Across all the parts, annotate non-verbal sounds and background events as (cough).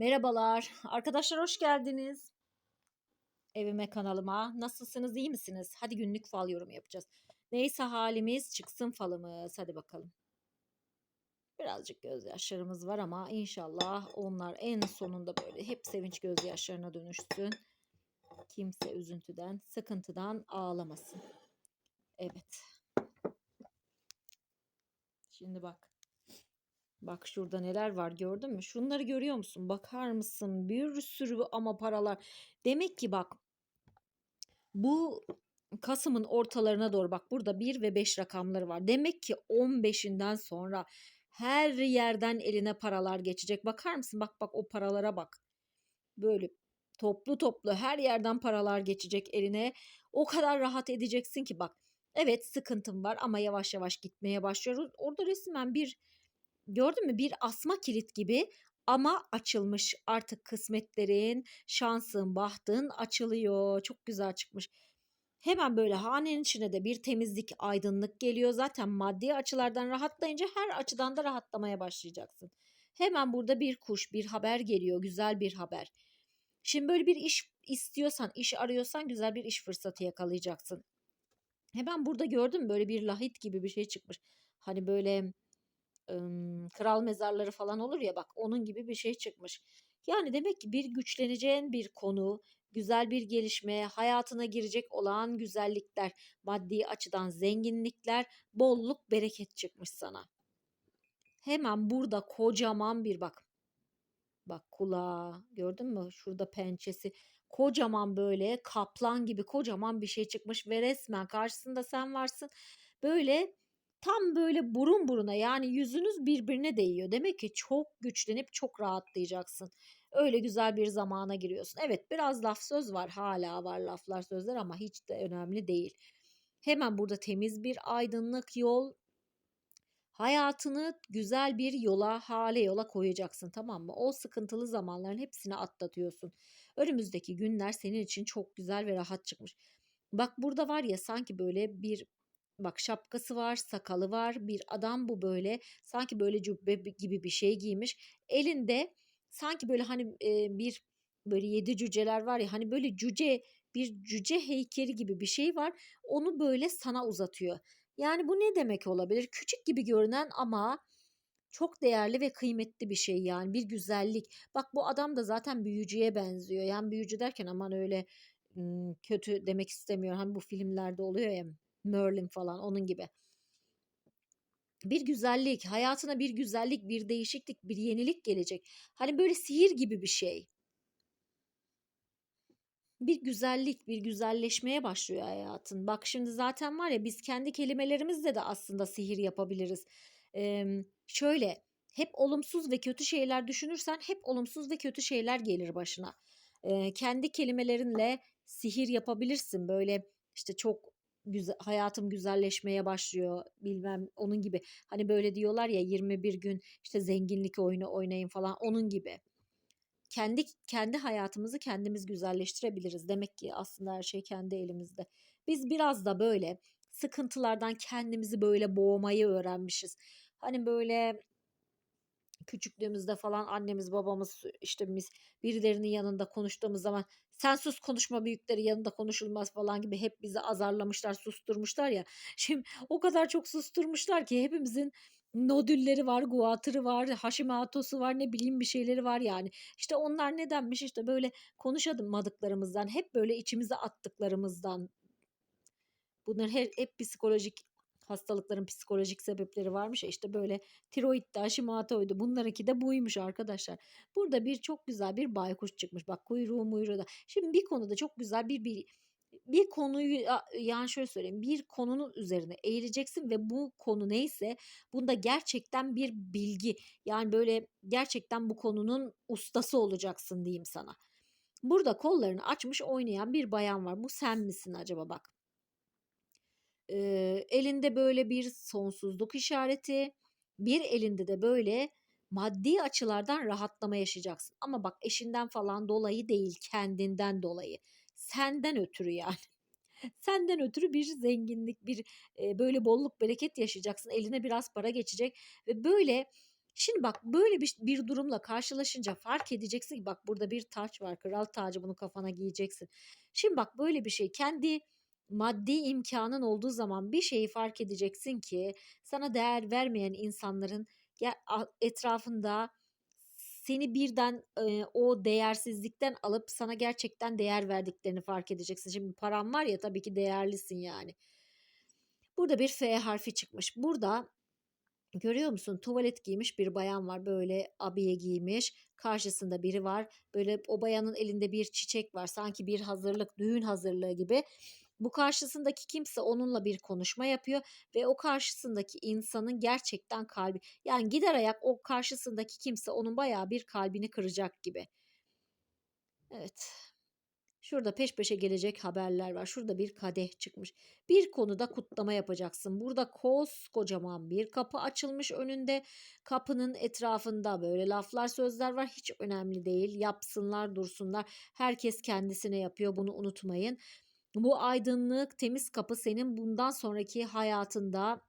Merhabalar. Arkadaşlar hoş geldiniz. Evime kanalıma. Nasılsınız? iyi misiniz? Hadi günlük fal yorumu yapacağız. Neyse halimiz çıksın falımız. Hadi bakalım. Birazcık gözyaşlarımız var ama inşallah onlar en sonunda böyle hep sevinç gözyaşlarına dönüşsün. Kimse üzüntüden, sıkıntıdan ağlamasın. Evet. Şimdi bak. Bak şurada neler var gördün mü? Şunları görüyor musun? Bakar mısın? Bir sürü ama paralar. Demek ki bak bu Kasım'ın ortalarına doğru bak burada 1 ve 5 rakamları var. Demek ki 15'inden sonra her yerden eline paralar geçecek. Bakar mısın? Bak bak o paralara bak. Böyle toplu toplu her yerden paralar geçecek eline. O kadar rahat edeceksin ki bak. Evet sıkıntım var ama yavaş yavaş gitmeye başlıyor. Orada resmen bir gördün mü bir asma kilit gibi ama açılmış artık kısmetlerin, şansın, bahtın açılıyor. Çok güzel çıkmış. Hemen böyle hanenin içine de bir temizlik, aydınlık geliyor. Zaten maddi açılardan rahatlayınca her açıdan da rahatlamaya başlayacaksın. Hemen burada bir kuş, bir haber geliyor. Güzel bir haber. Şimdi böyle bir iş istiyorsan, iş arıyorsan güzel bir iş fırsatı yakalayacaksın. Hemen burada gördüm böyle bir lahit gibi bir şey çıkmış. Hani böyle kral mezarları falan olur ya bak onun gibi bir şey çıkmış. Yani demek ki bir güçleneceğin bir konu, güzel bir gelişme, hayatına girecek olan güzellikler, maddi açıdan zenginlikler, bolluk, bereket çıkmış sana. Hemen burada kocaman bir bak. Bak kulağı gördün mü? Şurada pençesi. Kocaman böyle kaplan gibi kocaman bir şey çıkmış ve resmen karşısında sen varsın. Böyle tam böyle burun buruna yani yüzünüz birbirine değiyor. Demek ki çok güçlenip çok rahatlayacaksın. Öyle güzel bir zamana giriyorsun. Evet biraz laf söz var hala var laflar sözler ama hiç de önemli değil. Hemen burada temiz bir aydınlık yol hayatını güzel bir yola, hale yola koyacaksın tamam mı? O sıkıntılı zamanların hepsini atlatıyorsun. Önümüzdeki günler senin için çok güzel ve rahat çıkmış. Bak burada var ya sanki böyle bir bak şapkası var, sakalı var. Bir adam bu böyle sanki böyle cübbe gibi bir şey giymiş. Elinde sanki böyle hani e, bir böyle yedi cüceler var ya hani böyle cüce bir cüce heykeli gibi bir şey var. Onu böyle sana uzatıyor. Yani bu ne demek olabilir? Küçük gibi görünen ama çok değerli ve kıymetli bir şey yani bir güzellik. Bak bu adam da zaten büyücüye benziyor. Yani büyücü derken aman öyle kötü demek istemiyorum. Hani bu filmlerde oluyor ya Merlin falan onun gibi. Bir güzellik, hayatına bir güzellik, bir değişiklik, bir yenilik gelecek. Hani böyle sihir gibi bir şey. Bir güzellik, bir güzelleşmeye başlıyor hayatın. Bak şimdi zaten var ya biz kendi kelimelerimizle de aslında sihir yapabiliriz. Ee, şöyle hep olumsuz ve kötü şeyler düşünürsen hep olumsuz ve kötü şeyler gelir başına. Ee, kendi kelimelerinle sihir yapabilirsin. Böyle işte çok güzel, hayatım güzelleşmeye başlıyor bilmem onun gibi. Hani böyle diyorlar ya 21 gün işte zenginlik oyunu oynayın falan onun gibi. Kendi kendi hayatımızı kendimiz güzelleştirebiliriz. Demek ki aslında her şey kendi elimizde. Biz biraz da böyle sıkıntılardan kendimizi böyle boğmayı öğrenmişiz. Hani böyle küçüklüğümüzde falan annemiz babamız işte biz birilerinin yanında konuştuğumuz zaman sen sus konuşma büyükleri yanında konuşulmaz falan gibi hep bizi azarlamışlar susturmuşlar ya. (laughs) Şimdi o kadar çok susturmuşlar ki hepimizin nodülleri var, guatırı var, haşimatosu var, ne bileyim bir şeyleri var yani. İşte onlar nedenmiş işte böyle konuşamadıklarımızdan, hep böyle içimize attıklarımızdan. Bunlar hep, hep psikolojik hastalıkların psikolojik sebepleri varmış işte böyle tiroid de Hashimoto'ydu bunlarınki de buymuş arkadaşlar. Burada bir çok güzel bir baykuş çıkmış bak kuyruğu muyruğu da. Şimdi bir konuda çok güzel bir, bir bir konuyu yani şöyle söyleyeyim bir konunun üzerine eğileceksin ve bu konu neyse bunda gerçekten bir bilgi yani böyle gerçekten bu konunun ustası olacaksın diyeyim sana. Burada kollarını açmış oynayan bir bayan var. Bu sen misin acaba bak. Ee, elinde böyle bir sonsuzluk işareti, bir elinde de böyle maddi açılardan rahatlama yaşayacaksın. Ama bak eşinden falan dolayı değil, kendinden dolayı. Senden ötürü yani. (laughs) Senden ötürü bir zenginlik, bir e, böyle bolluk bereket yaşayacaksın. Eline biraz para geçecek ve böyle Şimdi bak böyle bir, bir durumla karşılaşınca fark edeceksin ki bak burada bir taç var. Kral tacı bunu kafana giyeceksin. Şimdi bak böyle bir şey kendi maddi imkanın olduğu zaman bir şeyi fark edeceksin ki sana değer vermeyen insanların etrafında seni birden e, o değersizlikten alıp sana gerçekten değer verdiklerini fark edeceksin. Şimdi param var ya tabii ki değerlisin yani. Burada bir F harfi çıkmış. Burada görüyor musun? Tuvalet giymiş bir bayan var. Böyle abiye giymiş. Karşısında biri var. Böyle o bayanın elinde bir çiçek var. Sanki bir hazırlık, düğün hazırlığı gibi. Bu karşısındaki kimse onunla bir konuşma yapıyor ve o karşısındaki insanın gerçekten kalbi yani gider ayak o karşısındaki kimse onun bayağı bir kalbini kıracak gibi. Evet. Şurada peş peşe gelecek haberler var. Şurada bir kadeh çıkmış. Bir konuda kutlama yapacaksın. Burada koskocaman bir kapı açılmış önünde. Kapının etrafında böyle laflar sözler var. Hiç önemli değil. Yapsınlar dursunlar. Herkes kendisine yapıyor. Bunu unutmayın. Bu aydınlık temiz kapı senin bundan sonraki hayatında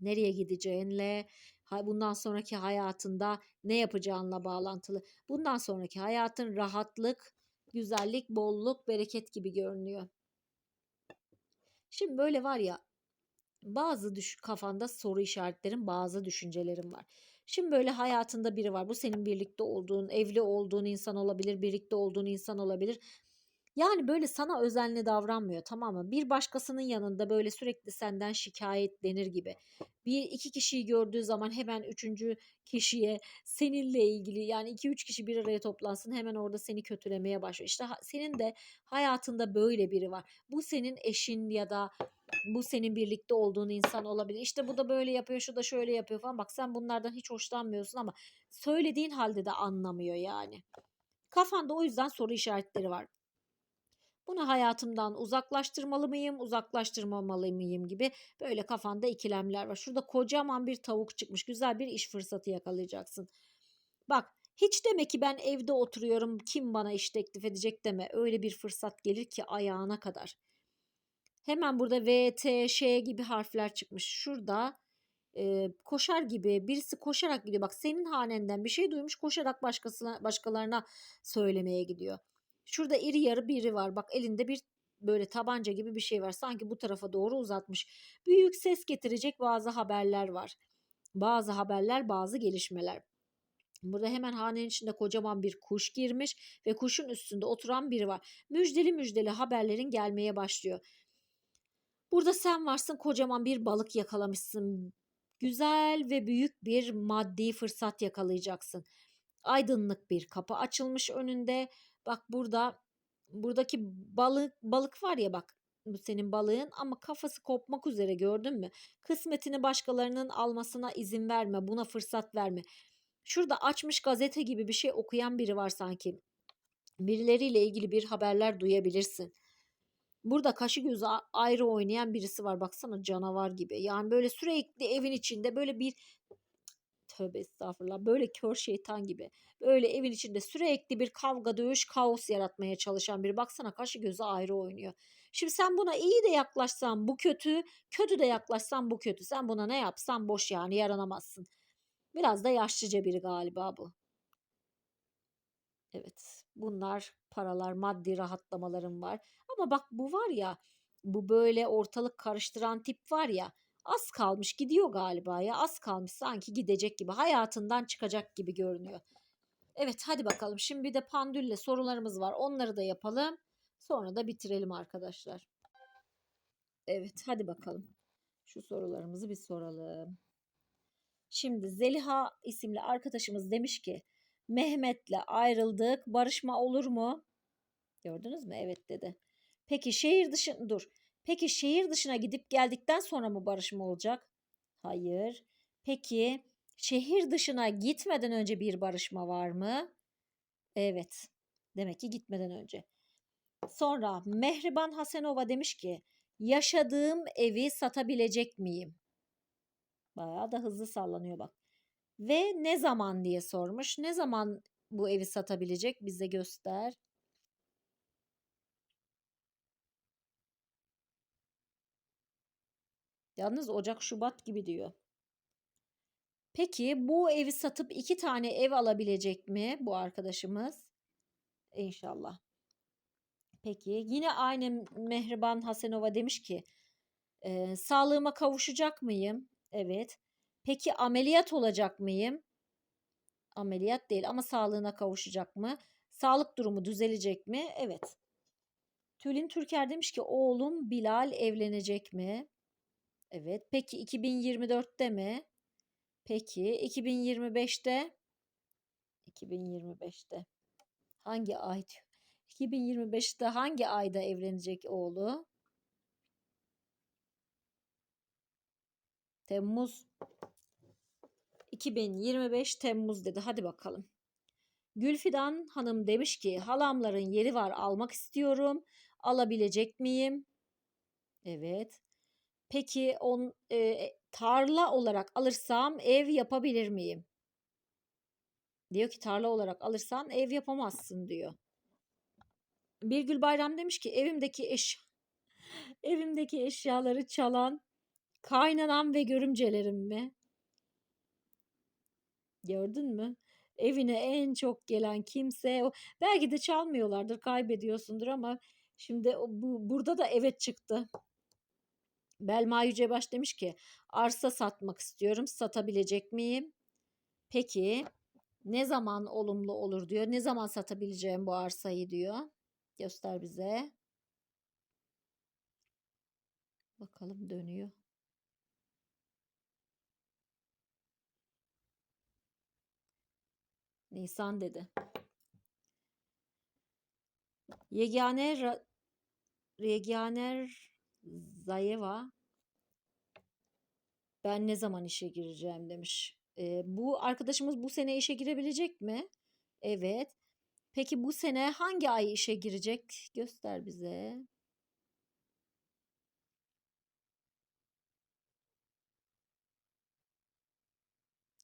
nereye gideceğinle, bundan sonraki hayatında ne yapacağınla bağlantılı. Bundan sonraki hayatın rahatlık, güzellik, bolluk, bereket gibi görünüyor. Şimdi böyle var ya bazı düş kafanda soru işaretlerin, bazı düşüncelerin var. Şimdi böyle hayatında biri var. Bu senin birlikte olduğun, evli olduğun insan olabilir, birlikte olduğun insan olabilir. Yani böyle sana özenli davranmıyor tamam mı? Bir başkasının yanında böyle sürekli senden şikayetlenir gibi. Bir iki kişiyi gördüğü zaman hemen üçüncü kişiye seninle ilgili yani iki üç kişi bir araya toplansın hemen orada seni kötülemeye başlıyor. İşte senin de hayatında böyle biri var. Bu senin eşin ya da bu senin birlikte olduğun insan olabilir. İşte bu da böyle yapıyor, şu da şöyle yapıyor falan. Bak sen bunlardan hiç hoşlanmıyorsun ama söylediğin halde de anlamıyor yani. Kafanda o yüzden soru işaretleri var. Bunu hayatımdan uzaklaştırmalı mıyım, uzaklaştırmamalı mıyım gibi böyle kafanda ikilemler var. Şurada kocaman bir tavuk çıkmış. Güzel bir iş fırsatı yakalayacaksın. Bak hiç deme ki ben evde oturuyorum kim bana iş teklif edecek deme. Öyle bir fırsat gelir ki ayağına kadar. Hemen burada V, T, Ş gibi harfler çıkmış. Şurada e, koşar gibi birisi koşarak gidiyor. Bak senin hanenden bir şey duymuş koşarak başkasına, başkalarına söylemeye gidiyor. Şurada iri yarı biri var. Bak elinde bir böyle tabanca gibi bir şey var. Sanki bu tarafa doğru uzatmış. Büyük ses getirecek bazı haberler var. Bazı haberler, bazı gelişmeler. Burada hemen hanenin içinde kocaman bir kuş girmiş ve kuşun üstünde oturan biri var. Müjdeli müjdeli haberlerin gelmeye başlıyor. Burada sen varsın kocaman bir balık yakalamışsın. Güzel ve büyük bir maddi fırsat yakalayacaksın. Aydınlık bir kapı açılmış önünde. Bak burada buradaki balık balık var ya bak bu senin balığın ama kafası kopmak üzere gördün mü? Kısmetini başkalarının almasına izin verme, buna fırsat verme. Şurada açmış gazete gibi bir şey okuyan biri var sanki. Birileriyle ilgili bir haberler duyabilirsin. Burada kaşı gözü ayrı oynayan birisi var. Baksana canavar gibi. Yani böyle sürekli evin içinde böyle bir tövbe estağfurullah böyle kör şeytan gibi böyle evin içinde sürekli bir kavga dövüş kaos yaratmaya çalışan biri baksana kaşı gözü ayrı oynuyor. Şimdi sen buna iyi de yaklaşsan bu kötü, kötü de yaklaşsan bu kötü. Sen buna ne yapsan boş yani yaranamazsın. Biraz da yaşlıca biri galiba bu. Evet bunlar paralar maddi rahatlamalarım var. Ama bak bu var ya bu böyle ortalık karıştıran tip var ya Az kalmış gidiyor galiba ya az kalmış sanki gidecek gibi hayatından çıkacak gibi görünüyor. Evet hadi bakalım şimdi bir de pandülle sorularımız var onları da yapalım. Sonra da bitirelim arkadaşlar. Evet hadi bakalım. Şu sorularımızı bir soralım. Şimdi Zeliha isimli arkadaşımız demiş ki Mehmet'le ayrıldık barışma olur mu? Gördünüz mü? Evet dedi. Peki şehir dışı dur. Peki şehir dışına gidip geldikten sonra mı barışma olacak? Hayır. Peki şehir dışına gitmeden önce bir barışma var mı? Evet. Demek ki gitmeden önce. Sonra Mehriban Hasenova demiş ki yaşadığım evi satabilecek miyim? Bayağı da hızlı sallanıyor bak. Ve ne zaman diye sormuş. Ne zaman bu evi satabilecek bize göster. Yalnız Ocak Şubat gibi diyor. Peki bu evi satıp iki tane ev alabilecek mi bu arkadaşımız? İnşallah. Peki yine aynı Mehriban Hasenova demiş ki e, sağlığıma kavuşacak mıyım? Evet. Peki ameliyat olacak mıyım? Ameliyat değil ama sağlığına kavuşacak mı? Sağlık durumu düzelecek mi? Evet. Tülin Türker demiş ki oğlum Bilal evlenecek mi? Evet. Peki 2024'te mi? Peki 2025'te? 2025'te. Hangi ay diyor? 2025'te hangi ayda evlenecek oğlu? Temmuz 2025 Temmuz dedi. Hadi bakalım. Gülfidan Hanım demiş ki halamların yeri var almak istiyorum. Alabilecek miyim? Evet. Peki on e, tarla olarak alırsam ev yapabilir miyim? Diyor ki tarla olarak alırsan ev yapamazsın diyor. Birgül Bayram demiş ki evimdeki eş (laughs) evimdeki eşyaları çalan kaynanam ve görümcelerim mi? Gördün mü? Evine en çok gelen kimse o. Belki de çalmıyorlardır, kaybediyorsundur ama şimdi bu burada da evet çıktı. Belma Yücebaş demiş ki arsa satmak istiyorum. Satabilecek miyim? Peki ne zaman olumlu olur diyor. Ne zaman satabileceğim bu arsayı diyor. Göster bize. Bakalım dönüyor. Nisan dedi. Yegane Yegane Zayeva ben ne zaman işe gireceğim demiş. Ee, bu arkadaşımız bu sene işe girebilecek mi? Evet. Peki bu sene hangi ay işe girecek? Göster bize.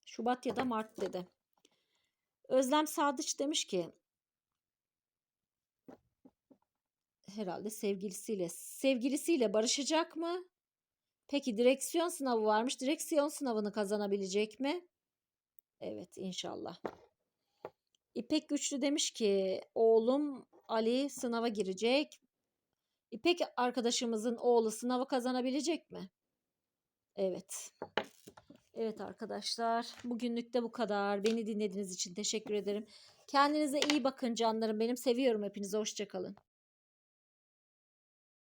Şubat ya da Mart dedi. Özlem Sadıç demiş ki herhalde sevgilisiyle sevgilisiyle barışacak mı? Peki direksiyon sınavı varmış. Direksiyon sınavını kazanabilecek mi? Evet inşallah. İpek Güçlü demiş ki oğlum Ali sınava girecek. İpek arkadaşımızın oğlu sınavı kazanabilecek mi? Evet. Evet arkadaşlar bugünlük de bu kadar. Beni dinlediğiniz için teşekkür ederim. Kendinize iyi bakın canlarım benim. Seviyorum hepinizi. Hoşçakalın.